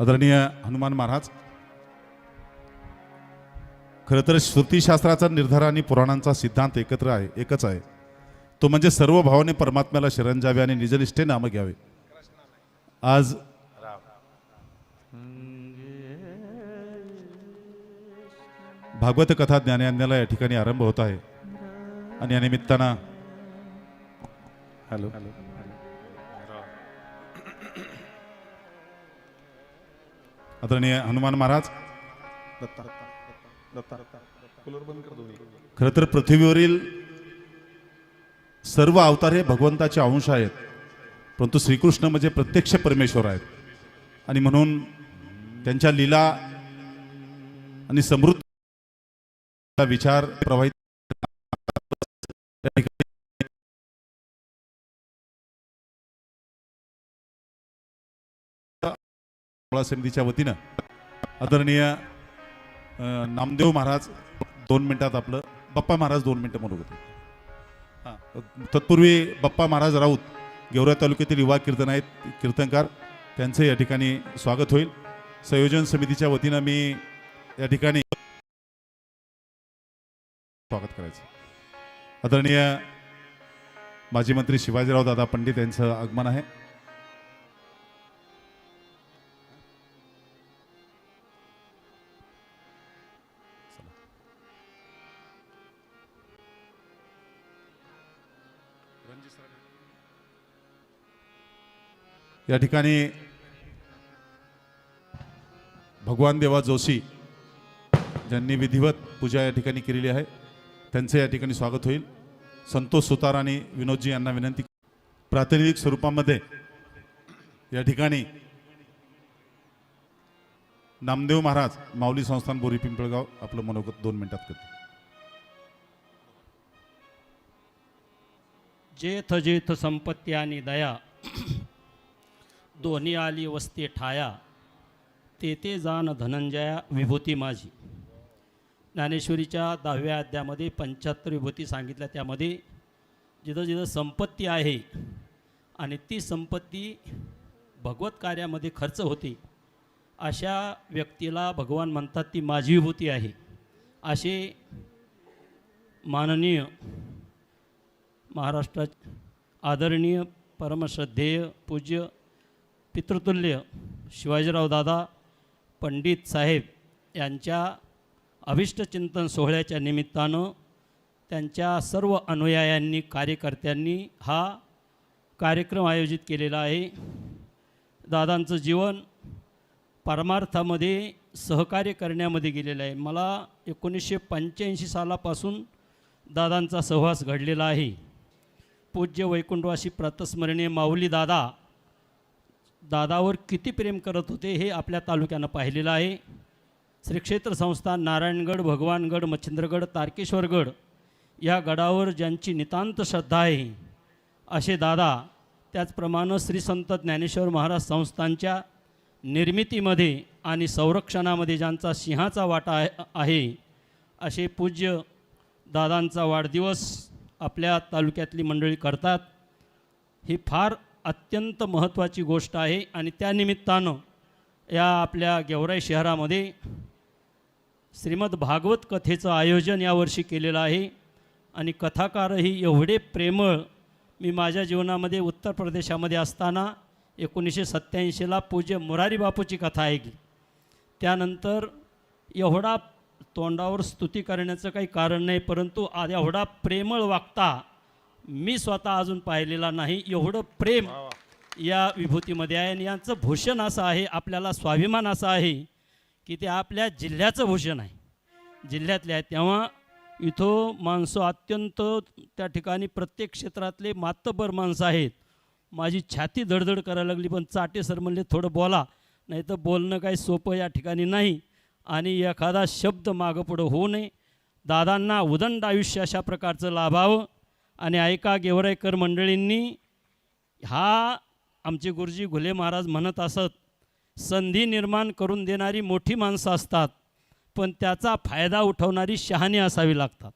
आदरणीय हनुमान महाराज खरं तर श्रुतीशास्त्राचा निर्धार आणि पुराणांचा सिद्धांत एकत्र आहे एकच आहे. तो म्हणजे सर्व भावाने परमात्म्याला शरण जावे आणि निजनिष्ठे नाम घ्यावे. आज भागवत कथा ज्ञानयज्ञाला या ठिकाणी आरंभ होत आहे. आणि या निमित्तानं हॅलो. आदरणीय हनुमान महाराज. खरं तर पृथ्वीवरील सर्व अवतार हे भगवंताचे अंश आहेत. परंतु श्रीकृष्ण म्हणजे प्रत्यक्ष परमेश्वर आहेत. आणि म्हणून त्यांच्या लीला आणि समृद्ध विचार प्रवाहित सोहळा समितीच्या वतीनं आदरणीय नामदेव महाराज दोन मिनिटात आपलं बाप्पा महाराज दोन मिनटं म्हणू होते. हां तत्पूर्वी बाप्पा महाराज राऊत गेवरा तालुक्यातील युवा कीर्तन आहेत कीर्तनकार त्यांचं या ठिकाणी स्वागत होईल. संयोजन समितीच्या वतीनं मी या ठिकाणी स्वागत करायचं. आदरणीय माजी मंत्री शिवाजीराव दादा पंडित यांचं आगमन आहे. या ठिकाणी भगवान देवा जोशी ज्यांनी विधिवत पूजा या ठिकाणी केलेली आहे त्यांचं या ठिकाणी स्वागत होईल. संतोष सुतार आणि विनोदजी यांना विनंती. प्रातिनिधिक स्वरूपामध्ये या ठिकाणी नामदेव महाराज माऊली संस्थान बोरी पिंपळगाव आपलं मनोगत दोन मिनिटात करते जेथ जेथ संपत्ती आणि दया. दोन्ही आली वस्ती ठाया तेथे जाण धनंजया विभूती माझी. ज्ञानेश्वरीच्या दहाव्या अध्यामध्ये पंच्याहत्तर विभूती सांगितल्या. त्यामध्ये जिथं जिथं संपत्ती आहे आणि ती संपत्ती भगवत कार्यामध्ये खर्च होते अशा व्यक्तीला भगवान म्हणतात ती माझी विभूती आहे. असे माननीय महाराष्ट्रात आदरणीय परमश्रद्धेय पूज्य पितृतुल्य शिवाजीराव दादा पंडित साहेब यांच्या अभिष्टचिंतन सोहळ्याच्या निमित्तानं त्यांच्या सर्व अनुयायांनी कार्यकर्त्यांनी हा कार्यक्रम आयोजित केलेला आहे. दादांचं जीवन परमार्थामध्ये सहकार्य करण्यामध्ये गेलेलं आहे. मला एकोणीसशे पंच्याऐंशी सालापासून दादांचा सहवास घडलेला आहे. पूज्य वैकुंठवासी प्रतस्मरणीय माऊली दादा दादावर किती प्रेम करत होते हे आपल्या तालुक्यानं पाहिलेलं आहे. श्री क्षेत्र संस्थान नारायणगड भगवानगड मच्छिंद्रगड तारकेश्वरगड या गडावर ज्यांची नितांत श्रद्धा आहे असे दादा त्याचप्रमाणे श्री संत ज्ञानेश्वर महाराज संस्थांच्या निर्मितीमध्ये आणि संरक्षणामध्ये ज्यांचा सिंहाचा वाटा आहे- असे पूज्य दादांचा वाढदिवस आपल्या तालुक्यातली मंडळी करतात. ही फार अत्यंत महत्त्वाची गोष्ट आहे आणि त्यानिमित्तानं या आपल्या गेवराई शहरामध्ये श्रीमद भागवत कथेचं आयोजन यावर्षी केलेलं आहे. आणि कथाकारही एवढे प्रेमळ मी माझ्या जीवनामध्ये उत्तर प्रदेशामध्ये असताना एकोणीसशे सत्त्याऐंशीला पूज्य मुरारी बापूची कथा ऐकली. त्यानंतर एवढा तोंडावर स्तुती करण्याचं काही कारण नाही परंतु एवढा प्रेमळ वागता मी स्वतः अजून पाहिलेला नाही. एवढं प्रेम या विभूतीमध्ये आहे आणि यांचं भूषण असं आहे आपल्याला स्वाभिमान असा आहे की ते आपल्या जिल्ह्याचं भूषण आहे. जिल्ह्यातले आहे तेव्हा इथं माणसं अत्यंत त्या ठिकाणी प्रत्येक क्षेत्रातले मातबर माणसं आहेत. माझी छाती धडधड करायला लागली पण चाटे सर म्हणले थोडं बोला. नाही तर बोलणं काही सोपं या ठिकाणी नाही आणि एखादा शब्द मागं पुढं होऊ नये. दादांना उदंड आयुष्य अशा प्रकारचं लाभावं. आणि ऐका गेवरेकर मंडळींनी हा आमचे गुरुजी घुले महाराज म्हणत असत संधी निर्माण करून देणारी मोठी माणसं असतात पण त्याचा फायदा उठवणारी शहाणी असावी लागतात.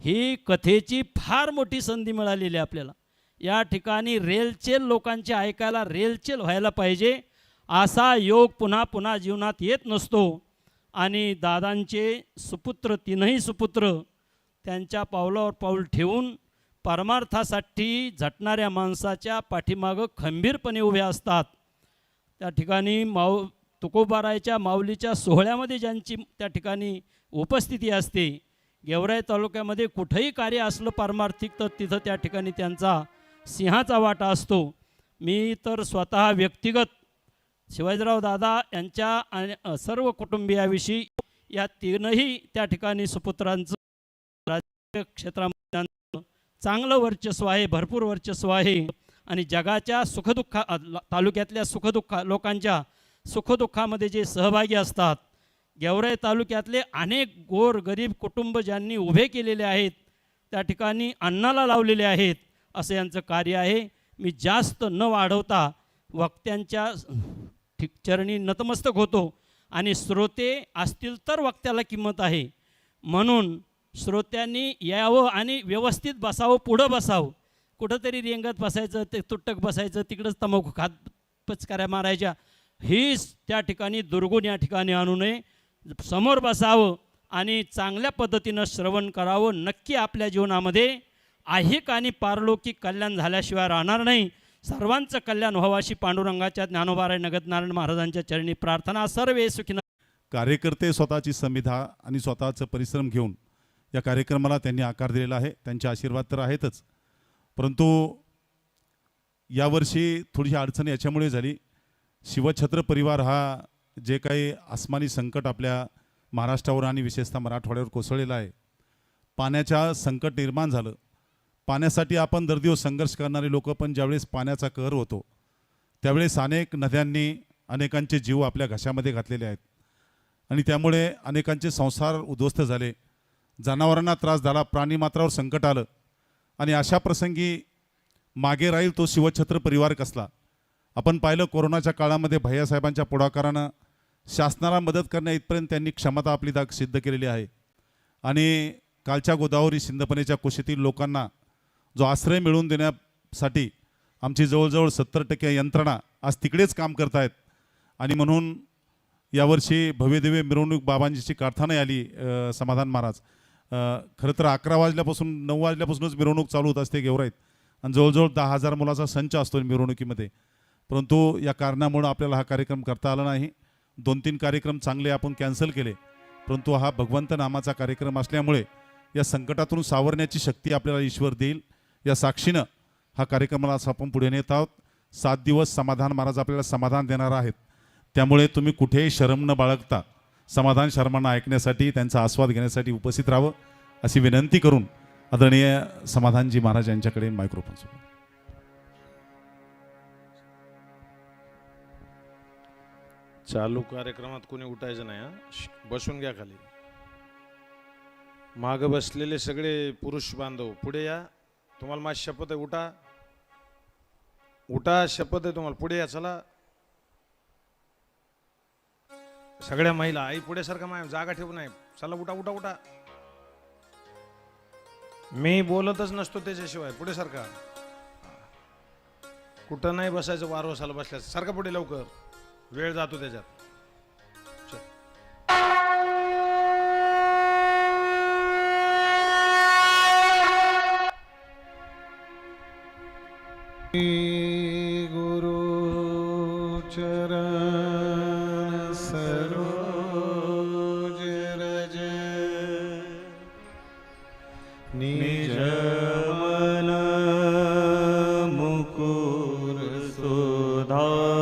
ही कथेची फार मोठी संधी मिळालेली आहे आपल्याला. या ठिकाणी रेलचेल लोकांचे ऐकायला रेलचेल व्हायला पाहिजे असा योग पुन्हा पुन्हा जीवनात येत नसतो. आणि दादांचे सुपुत्र तीनही सुपुत्र त्यांच्या पावलावर पाऊल ठेवून परमार्थासाठी झटणाऱ्या माणसाच्या पाठीमागं खंबीरपणे उभे असतात. त्या ठिकाणी माऊ तुकोबारायच्या माऊलीच्या सोहळ्यामध्ये ज्यांची त्या ठिकाणी उपस्थिती असते. गेवराई तालुक्यामध्ये कुठंही कार्य असलं पारमार्थिक तर तिथं त्या ठिकाणी त्यांचा सिंहाचा वाटा असतो. मी तर स्वतः व्यक्तिगत शिवाजीराव दादा यांच्या आणि सर्व कुटुंबियाविषयी या तीनही त्या ठिकाणी सुपुत्रांचं राजकीय क्षेत्रामध्ये चांगलं वर्चस्व आहे भरपूर वर्चस्व आहे. आणि जगाच्या सुखदुःखा तालुक्यातल्या सुखदुःखा लोकांच्या सुखदुःखामध्ये जे सहभागी असतात गेवराई तालुक्यातले अनेक गोर गरीब कुटुंब ज्यांनी उभे केलेले आहेत त्या ठिकाणी अन्नाला लावलेले आहेत असं यांचं कार्य आहे. मी जास्त न वाढवता वक्त्यांच्या ठिक चरणी नतमस्तक होतो आणि श्रोते असतील तर वक्त्याला किंमत आहे. म्हणून श्रोत्यांनी यावं आणि व्यवस्थित बसावं पुढं बसावं. कुठंतरी रेंगत बसायचं ते तुटक बसायचं तिकडंच तंबाखू खात पचकाऱ्या मारायच्या. हीच त्या ठिकाणी दुर्गुण या ठिकाणी आणू नये. समोर बसावं आणि चांगल्या पद्धतीनं श्रवण करावं. नक्की आपल्या जीवनामध्ये आहिक आणि पारलौकिक कल्याण झाल्याशिवाय राहणार नाही. सर्वांचं कल्याण व्हावं अशी पांडुरंगाच्या ज्ञानोबाराय नगत नारायण महाराजांच्या चरणी प्रार्थना. सर्वे सुखी कार्यकर्ते स्वतःची संविधा आणि स्वतःचं परिश्रम घेऊन या कार्यक्रमाला त्यांनी आकार दिलेला आहे. त्यांचे आशीर्वाद तर आहेतच. परंतु यावर्षी थोडीशी अडचण याच्यामुळे झाली. शिवछत्र परिवार हा जे काही आसमानी संकट आपल्या महाराष्ट्रावर आणि विशेषतः मराठवाड्यावर कोसळलेला आहे. पाण्याच्या संकट निर्माण झालं. पाण्यासाठी आपण दर दिवस संघर्ष करणारे लोक पण ज्यावेळेस पाण्याचा कहर होतो त्यावेळेस अनेक नद्यांनी अनेकांचे जीव आपल्या घशामध्ये घातलेले आहेत. आणि त्यामुळे अनेकांचे संसार उद्ध्वस्त झाले. जनावरांना त्रास झाला प्राणीमात्रावर संकट आलं. आणि अशा प्रसंगी मागे राहील तो शिवछत्र परिवार कसला? आपण पाहिलं कोरोनाच्या काळामध्ये भैयासाहेबांच्या पुढाकारानं शासनाला मदत करण्या इथपर्यंत त्यांनी क्षमता आपली दाग सिद्ध केलेली आहे. आणि कालच्या गोदावरी सिंधपनेच्या कुशीतील लोकांना जो आश्रय मिळवून देण्यासाठी आमची जवळजवळ सत्तर टक्के यंत्रणा आज तिकडेच काम करत आहेत आणि म्हणून यावर्षी भव्यदिव्य मिरवणूक बाबांजीची कारथाना आली समाधान महाराज. खरं तर अकरा वाजल्यापासून नऊ वाजल्यापासूनच मिरवणूक चालू होत असते गेवराईत. आणि जवळजवळ दहा हजार मुलाचा संच असतो मिरवणुकीमध्ये. परंतु या कारणामुळं आपल्याला हा कार्यक्रम करता आला नाही. दोन तीन कार्यक्रम चांगले आपण कॅन्सल केले. परंतु हा भगवंत नामाचा कार्यक्रम असल्यामुळे या संकटातून सावरण्याची शक्ती आपल्याला ईश्वर देईल. या साक्षीनं हा कार्यक्रमाला असं आपण पुढे नेत आहोत. सात दिवस समाधान महाराज आपल्याला समाधान देणार आहेत. त्यामुळे तुम्ही कुठेही शरम न बाळगता समाधान शर्मांना ऐकण्यासाठी त्यांचा आस्वाद घेण्यासाठी उपस्थित राहावं अशी विनंती करून आदरणीय समाधानजी महाराज यांच्याकडे मायक्रोफोन सोडतो. चालू कार्यक्रमात कोणी उठायचं नाही हा? बसून घ्या खाली. माग बसलेले सगळे पुरुष बांधव पुढे या. तुम्हाला माझी शपथ आहे उठा. उठा शपथ आहे तुम्हाला. पुढे या चला. सगळ्या महिला आई पुढे सारखा माय जागा ठेवू नाही चला उठा उठा उठा. मी बोलतच नसतो त्याच्याशिवाय पुढे सारखा कुठं नाही बसायचं वारवसाला बसल्याचं. सारखा पुढे लवकर. वेळ जातो त्याच्यात. गुरु चर Oh.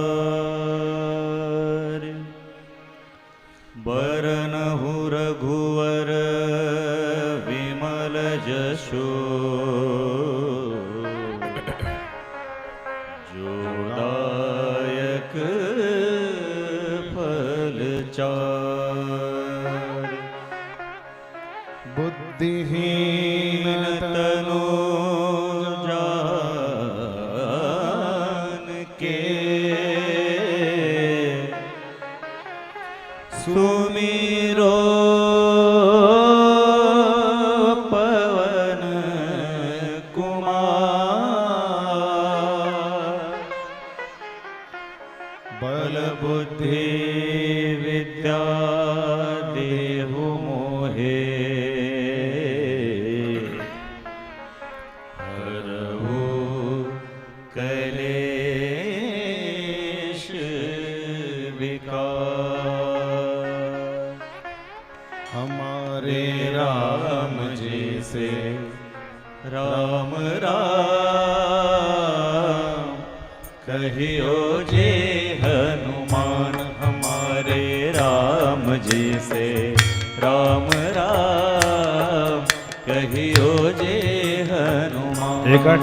से। राम राम कहियो जे हनुमान। एका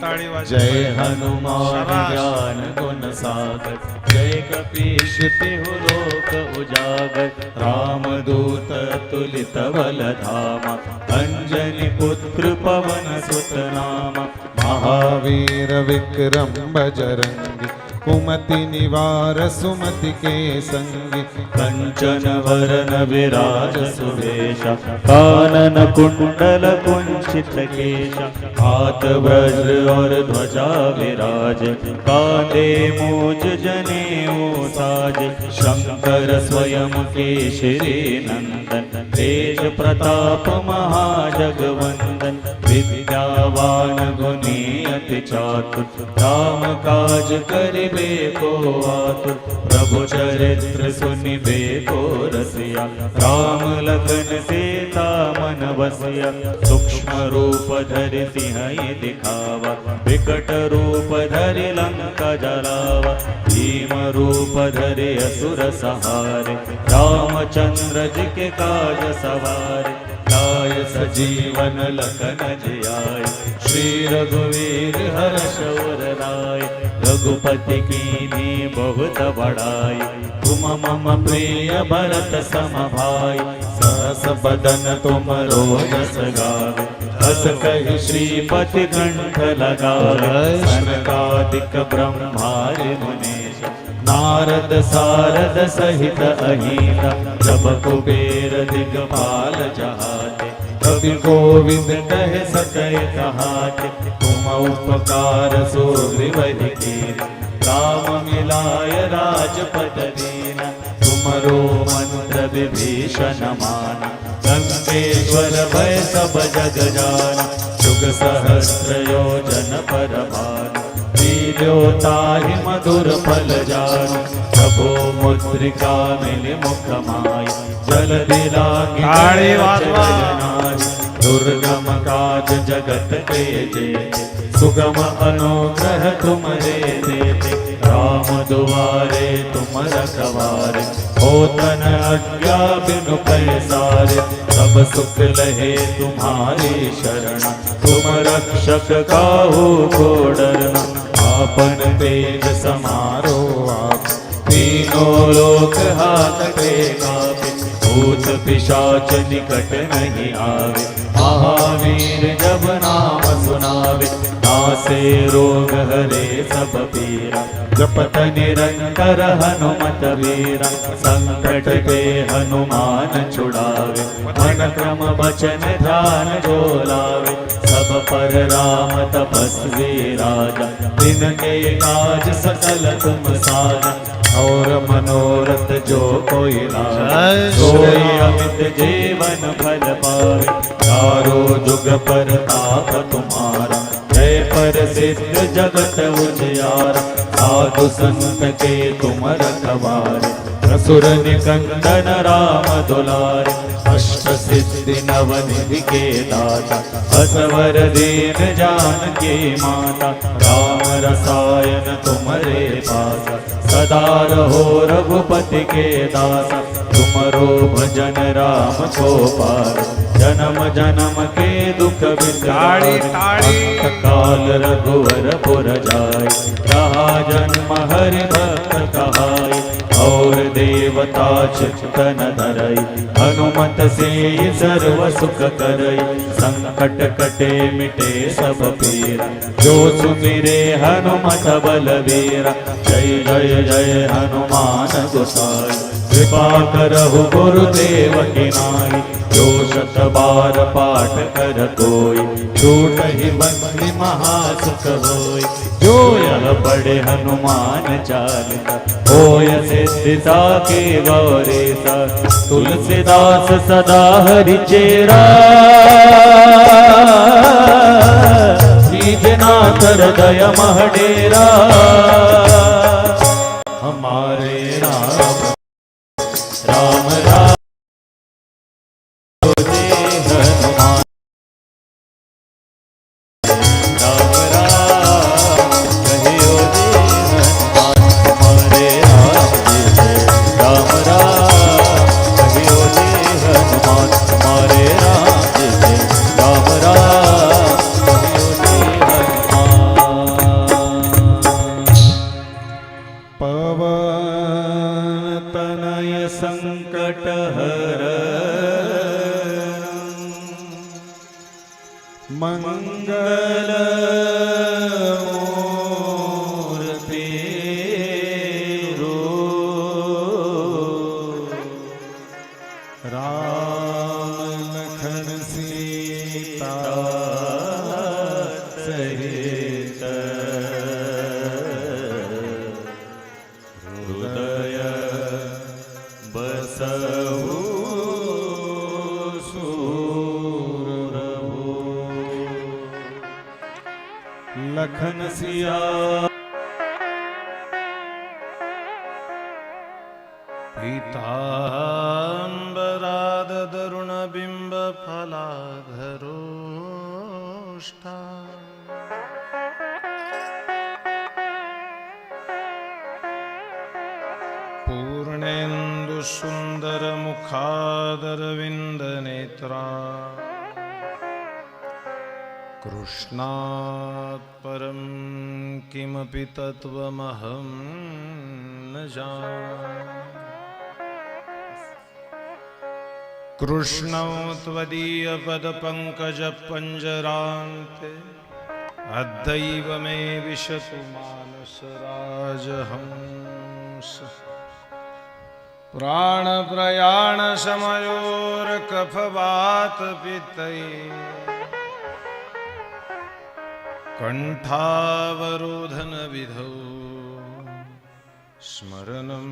टाळी वाजली जय. हनुमान. ज्ञान गुण सागर। जय कपीश तिहु लोक उजागर। रामदूत तुलित बल धामा अंजनी पुत्र पवन सुत नामा। महावीर विक्रम बजरंगी। कुमति निवार सुमति के संगी कंचन वरन विराज सुवेश कानन कुंडल कुंचित केश हाथ ब्रज और ध्वजा विराज काले मोज जने साज शंकर स्वयं केशरी नंदन तेज प्रताप महाजगवंदन विद्यावान गुणी अति चातुर राम काज करिबे को आतुर प्रभु चरित्र सुनिबे को रसिया राम लखन सीता मन बसिया सूक्ष्म रूप धरि सिंह दिखावा विकट रूप धरि लंका जलावा भीम रूप धरि असुर सहारे रामचंद्र जी के काज सवारे। काय सजीवन लखन जियाय। श्री रघुवीर हर्ष राय। रघुपति कीनी बहुत बड़ाई तुम मम प्रिय भरत समभाय। सहस बदन तुम रोजस गावे हस कहि श्रीपति कंठ लगाय। सनकादिक ब्रह्मार मुनीश। नारद सारद सहित अहिता। जब कुबेर दिगपाल जहाते कवि गोविंद कह सकय कहा तुम उपकार सुग्रीवहि कीर। राम मिलाय राजपद दीन। तुमरो मंत्र विभीषण मान। गंगेश्वर भय सब जग जान। युग सहस्र योजन पर भानु मधुर फल जान। प्रभो मुद्रिका मिल मुख माई। जल दिलागी ताळी वाजवा. दुर्गम काज जगत के जेते सुगम अनुग्रह तुम्हारे देते राम दुआरे तुम रखवारे. होतन आज्ञा बिनु पैसारे. सब सुख लहे तुम्हारी शरण. तुम रक्षक काहू को डरना. आपन तेज समारो आप. तीनों लोक हाथ के कापे. भूत पिशाच निकट नहीं आवे. महावीर जब नाम सुनावे. नासे रोग हरे सब पीरा. जपत निरंतर हनुमत वीरा. संकट के हनुमान छुड़ावे. मन क्रम वचन ध्यान जो लावे. सब पर राम तपस्वी राजा. दिन के काज सकल तुम साजा. और मनोरथ जो कोई लावे। सोई अमित जीवन फल पावे। चारो जुग पर ताप तुम्हारा। जय पर सिद्ध जगत उजियारा। साधु संत के तुम रखवारे असुर निकंदन राम दुलारे। अष्ट सिद्धि नव निधि के दाता। असवर दीन जान के माता। राम रसायन तुम्हारे पाता। सदा रहो रघुपति के दासा। तुमरो भजन राम को पार। जन्म जन्म के दुख काल रघुवर पुर जाय। जन्म हरि भक्त कहाय। और देवता चित्तन धरई हनुमत से सर्व सुख करई। संकट कटे मिटे सब पीरा जो सुमिरे हनुमत बलवीरा। जय जय जय हनुमान गोसाई कृपा करहु गुरुदेव की नाई। जो शत बार पाठ कर कोई छूट ही बंदी महासुख होय. जो यह बड़े हनुमान चालिसा. होय सिद्धिता के बौरे तुलसीदास सदा हरि चेरा नाथ हृदय महडेरा Mangala पीताम्बरादरुणबिम्बफलाधरोष्ठा पूर्णेन्दुसुन्दरमुखादरविन्दनेत्रा। कृष्णात् परं किमपि तत्त्वमहं न जा कृष्णौ त्वदीयपदपङ्कजपञ्जरान्ते अद्दैव मे विशतु मानसराजहंस प्राणप्रयाणसमयोर्कफवातपित्तये कण्ठावरोधनविधौ स्मरणं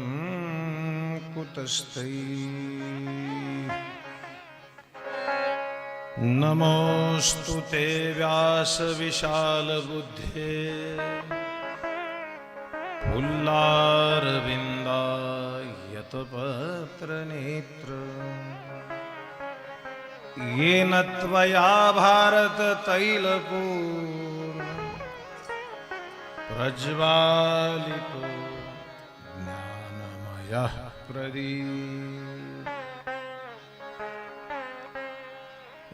कुतस्तै नमोऽस्तु ते व्यासविशालबुद्धे फुल्लारविन्दायतपत्रनेत्र। येन त्वया भारततैलपूर्ण प्रज्वालितो ज्ञानमयः प्रदी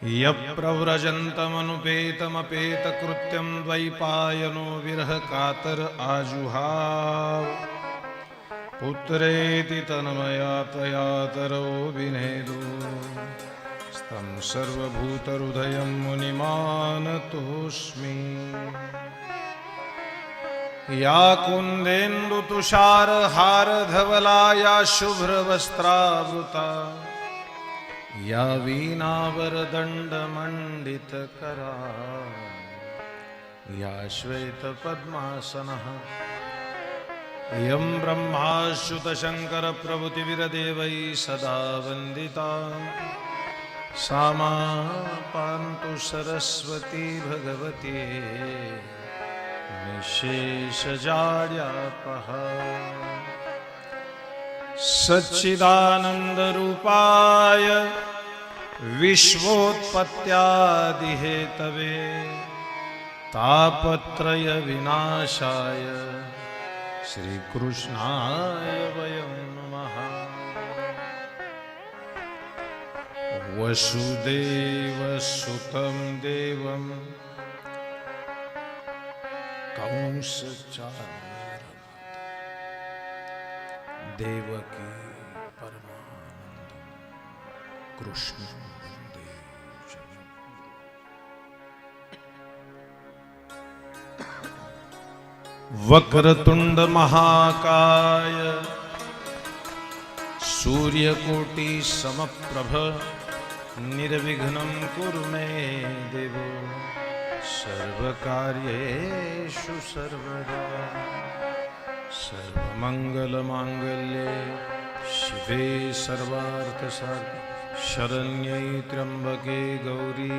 यप्रव्रजन्तमनुपेतमपेतकृत्यं द्वैपायनो विरहकातर आजुहाव। पुत्रेति तन्मया तया तरो विनेदो। स्तं सर्वभूतहृदयं मुनिमानतोऽस्मि। या कुन्देन्दुतुषारहारधवला या शुभ्रवस्त्रावृता। या वीणावरदण्डमण्डितकरा। या श्वेतपद्मासनः। यं ब्रह्माश्रुतशङ्करप्रभृतिविरदेवैः सदा वन्दिता। सा मा पान्तु सरस्वती भगवती। निःशेषजाड्यापः सच्चिदानन्दरूपाय विश्वोत्पत्त्यादिहेतवे तापत्रयविनाशाय श्रीकृष्णाय वयं नमः। वसुदेवसुतं देवं कंसचानूरमर्दनं देवकी कृष्ण वक्रतुंड महाकाय सूर्यकोटि समप्रभ निर्विघ्नं कुरु मे देव सर्वकार्येषु सर्वदा सर्वमङ्गलमाङ्गल्ये शिवे सर्वार्थसाधि शरण्यै त्र्यम्बके गौरी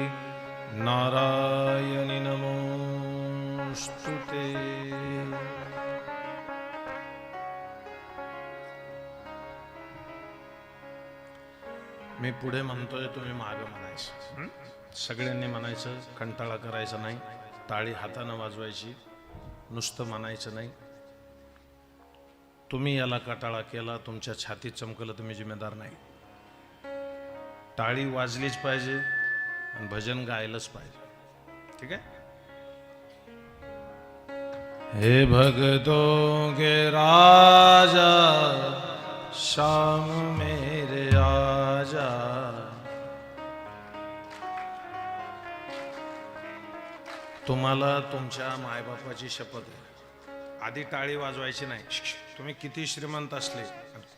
नारायणि नमोऽस्तु ते। मी पुढे म्हणतोय तुम्ही मागं म्हणायचं? सगळ्यांनी म्हणायचं कंटाळा करायचा नाही टाळी हातानं वाजवायची नुसतं म्हणायचं नाही. तुम्ही याला कटाळा केला तुमच्या छातीत चमकलं तुम्ही जिम्मेदार नाही. टाळी वाजलीच पाहिजे आणि भजन गायलंच पाहिजे. ठीक आहे? हे भगतो गे राजा श्याम मेरे आजा. तुम्हाला तुमच्या मायबापाची शपथ आहे. आधी टाळी वाजवायची नाही. तुम्ही किती श्रीमंत असले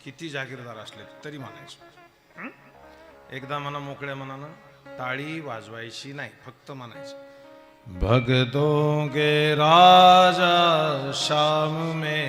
किती जागीरदार असले तरी म्हणायचं एकदा म्हणा मोकळ्या मनानं टाळी वाजवायची नाही फक्त म्हणायचं. भगतों के राजा शाम में